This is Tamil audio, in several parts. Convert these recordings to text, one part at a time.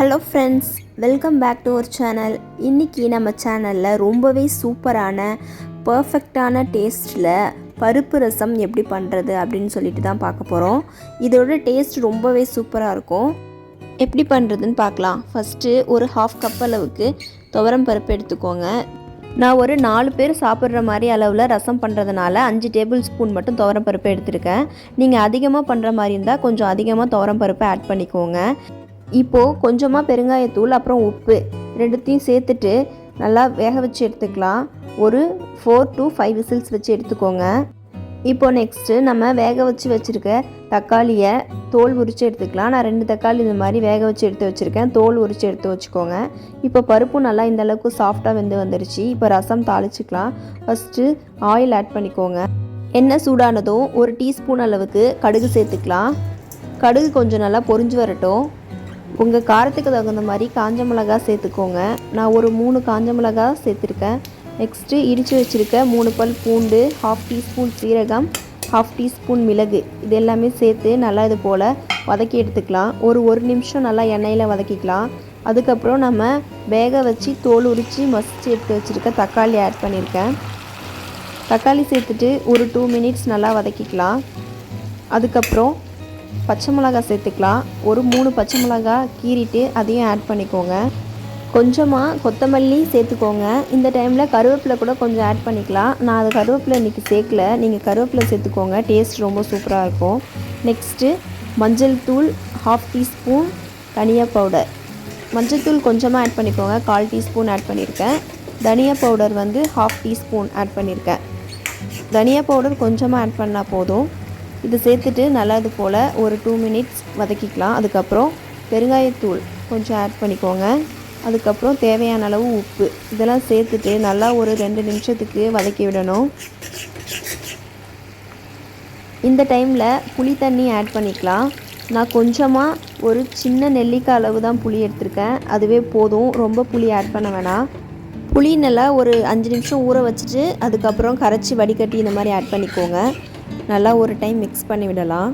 Hello friends welcome back to our channel இன்றைக்கி நம்ம சேனலில் ரொம்பவே சூப்பரான பர்ஃபெக்டான டேஸ்ட்டில் பருப்பு ரசம் எப்படி பண்ணுறது அப்படின்னு சொல்லிட்டு தான் பார்க்க போகிறோம் இதோட டேஸ்ட் ரொம்பவே சூப்பராக இருக்கும். எப்படி பண்ணுறதுன்னு பார்க்கலாம். ஃபஸ்ட்டு ஒரு ஹாஃப் கப் அளவுக்கு துவரம் பருப்பு எடுத்துக்கோங்க. நான் ஒரு நாலு பேர் சாப்பிட்ற மாதிரி அளவில் ரசம் பண்ணுறதுனால அஞ்சு டேபிள் ஸ்பூன் மட்டும் துவரம் பருப்பு எடுத்திருக்கேன். நீங்கள் அதிகமாக பண்ணுற மாதிரி இருந்தால் கொஞ்சம் அதிகமாக துவரம் பருப்பை ஆட் பண்ணிக்கோங்க. இப்போது கொஞ்சமாக பெருங்காயத்தூள் அப்புறம் உப்பு ரெண்டுத்தையும் சேர்த்துட்டு நல்லா வேக வச்சு எடுத்துக்கலாம். ஒரு ஃபோர் டு ஃபைவ் விசில்ஸ் வச்சு எடுத்துக்கோங்க. இப்போது நெக்ஸ்ட்டு நம்ம வேக வச்சு வச்சுருக்க தக்காளியை தோல் உரித்து எடுத்துக்கலாம். நான் ரெண்டு தக்காளி இந்த மாதிரி வேக வச்சு எடுத்து வச்சுருக்கேன். தோல் உரித்து எடுத்து வச்சுக்கோங்க. இப்போ பருப்பும் நல்லா இந்த அளவுக்கு சாஃப்டாக வெந்து வந்துருச்சு. இப்போ ரசம் தாளிச்சிக்கலாம். ஃபஸ்ட்டு ஆயில் ஆட் பண்ணிக்கோங்க. எண்ணெய் சூடானதும் ஒரு டீஸ்பூன் அளவுக்கு கடுகு சேர்த்துக்கலாம். கடுகு கொஞ்சம் நல்லா பொரிஞ்சு வரட்டும். உங்கள் காரத்துக்கு தகுந்த மாதிரி காஞ்ச மிளகா சேர்த்துக்கோங்க. நான் ஒரு மூணு காஞ்ச மிளகா சேர்த்துருக்கேன். நெக்ஸ்ட்டு இடித்து வச்சுருக்க மூணு பல் பூண்டு ஹாஃப் டீஸ்பூன் சீரகம் ஹாஃப் டீஸ்பூன் மிளகு. இது எல்லாமே சேர்த்து நல்லா இது போல் வதக்கி எடுத்துக்கலாம். ஒரு ஒரு நிமிஷம் நல்லா எண்ணெயில் வதக்கிக்கலாம். அதுக்கப்புறம் நம்ம வேக வச்சு தோல் உரித்து மசிச்சு எடுத்து வச்சுருக்க தக்காளி ஆட் பண்ணியிருக்கேன் தக்காளி சேர்த்துட்டு ஒரு டூ மினிட்ஸ் நல்லா வதக்கிக்கலாம். அதுக்கப்புறம் பச்சை மிளகா சேர்த்துக்கலாம். ஒரு மூணு பச்சை மிளகா கீறிட்டு அதையும் ஆட் பண்ணிக்கோங்க. கொஞ்சமாக கொத்தமல்லி சேர்த்துக்கோங்க. இந்த டைமில் கருவேப்பிலை கூட கொஞ்சம் ஆட் பண்ணிக்கலாம். நான் அது கருவேப்பிலை இன்றைக்கி சேர்க்கல. நீங்கள் கருவேப்பிலை சேர்த்துக்கோங்க. டேஸ்ட் ரொம்ப சூப்பராக இருக்கும். நெக்ஸ்ட்டு மஞ்சள் தூள் ஹாஃப் டீஸ்பூன் தனியா பவுடர் மஞ்சள் தூள் கொஞ்சமாக ஆட் பண்ணிக்கோங்க. கால் டீஸ்பூன் ஆட் பண்ணியிருக்கேன் தனியா பவுடர் வந்து ஹாஃப் டீஸ்பூன் ஆட் பண்ணியிருக்கேன் தனியா பவுடர் கொஞ்சமாக ஆட் பண்ணால் போதும். இது சேர்த்துட்டு நல்லா இது போல் ஒரு டூ மினிட்ஸ் வதக்கிக்கலாம். அதுக்கப்புறம் பெருங்காயத்தூள் கொஞ்சம் ஆட் பண்ணிக்கோங்க. அதுக்கப்புறம் தேவையான அளவு உப்பு. இதெல்லாம் சேர்த்துட்டு நல்லா ஒரு ரெண்டு நிமிஷத்துக்கு வதக்கி விடணும். இந்த டைமில் புளி தண்ணி ஆட் பண்ணிக்கலாம். நான் கொஞ்சமாக ஒரு சின்ன நெல்லிக்காய் அளவு தான் புளி எடுத்திருக்கேன். அதுவே போதும். ரொம்ப புளி ஆட் பண்ண வேணாம். புளி நல்லா ஒரு அஞ்சு நிமிஷம் ஊற வச்சுட்டு அதுக்கப்புறம் கரைச்சி வடிகட்டி இந்த மாதிரி ஆட் பண்ணிக்கோங்க. நல்லா ஒரு டைம் மிக்ஸ் பண்ணி விடலாம்.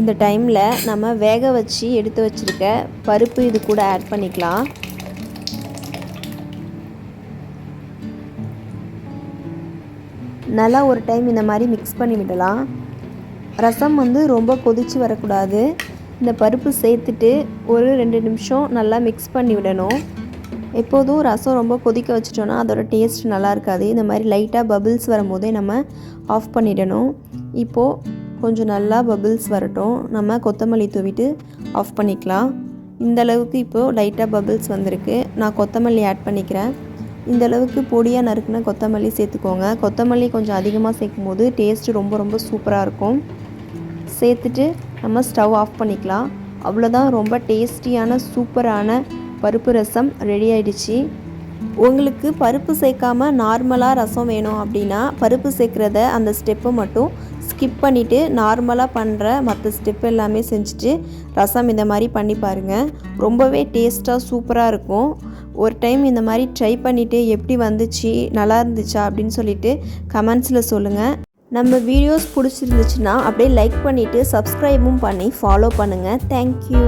இந்த டைமில் நம்ம வேக வச்சு எடுத்து வச்சுருக்க பருப்பு இது கூட ஆட் பண்ணிக்கலாம். நல்லா ஒரு டைம் இந்த மாதிரி மிக்ஸ் பண்ணி விடலாம். ரசம் வந்து ரொம்ப கொதித்து வரக்கூடாது. இந்த பருப்பு சேர்த்துட்டு ஒரு ரெண்டு நிமிஷம் நல்லா மிக்ஸ் பண்ணி விடணும். எப்போதும் ரசம் ரொம்ப கொதிக்க வச்சிட்டோன்னா அதோட டேஸ்ட் நல்லா இருக்காது. இந்த மாதிரி லைட்டாக பபிள்ஸ் வரும்போதே நம்ம ஆஃப் பண்ணிடணும். இப்போது கொஞ்சம் நல்லா பபிள்ஸ் வரட்டும். நம்ம கொத்தமல்லி தூவிட்டு ஆஃப் பண்ணிக்கலாம். இந்த அளவுக்கு இப்போது லைட்டாக பபிள்ஸ் வந்திருக்கு. நான் கொத்தமல்லி ஆட் பண்ணிக்கிறேன். இந்த அளவுக்கு பொடியாக நறுக்குன கொத்தமல்லி சேர்த்துக்கோங்க. கொத்தமல்லி கொஞ்சம் அதிகமாக சேர்க்கும் போது டேஸ்ட்டு ரொம்ப ரொம்ப சூப்பராக இருக்கும். சேர்த்துட்டு நம்ம ஸ்டவ் ஆஃப் பண்ணிக்கலாம். அவ்வளோதான் ரொம்ப டேஸ்டியான சூப்பரான பருப்பு ரசம் ரெடி ஆயிடுச்சு. உங்களுக்கு பருப்பு சேர்க்காம நார்மலாக ரசம் வேணும் அப்படின்னா பருப்பு சேர்க்குறத அந்த ஸ்டெப்பை மட்டும் ஸ்கிப் பண்ணிவிட்டு நார்மலாக பண்ணுற மற்ற ஸ்டெப் எல்லாமே செஞ்சுட்டு ரசம் இந்த மாதிரி பண்ணி பாருங்கள் ரொம்பவே டேஸ்ட்டாக சூப்பராக இருக்கும். ஒரு டைம் இந்த மாதிரி ட்ரை பண்ணிவிட்டு எப்படி வந்துச்சு நல்லா இருந்துச்சா அப்படின்னு சொல்லிட்டு கமெண்ட்ஸில் சொல்லுங்கள் நம்ம வீடியோஸ் பிடிச்சிருந்துச்சுன்னா அப்படியே லைக் பண்ணிவிட்டு சப்ஸ்கிரைபும் பண்ணி ஃபாலோ பண்ணுங்கள் தேங்க்யூ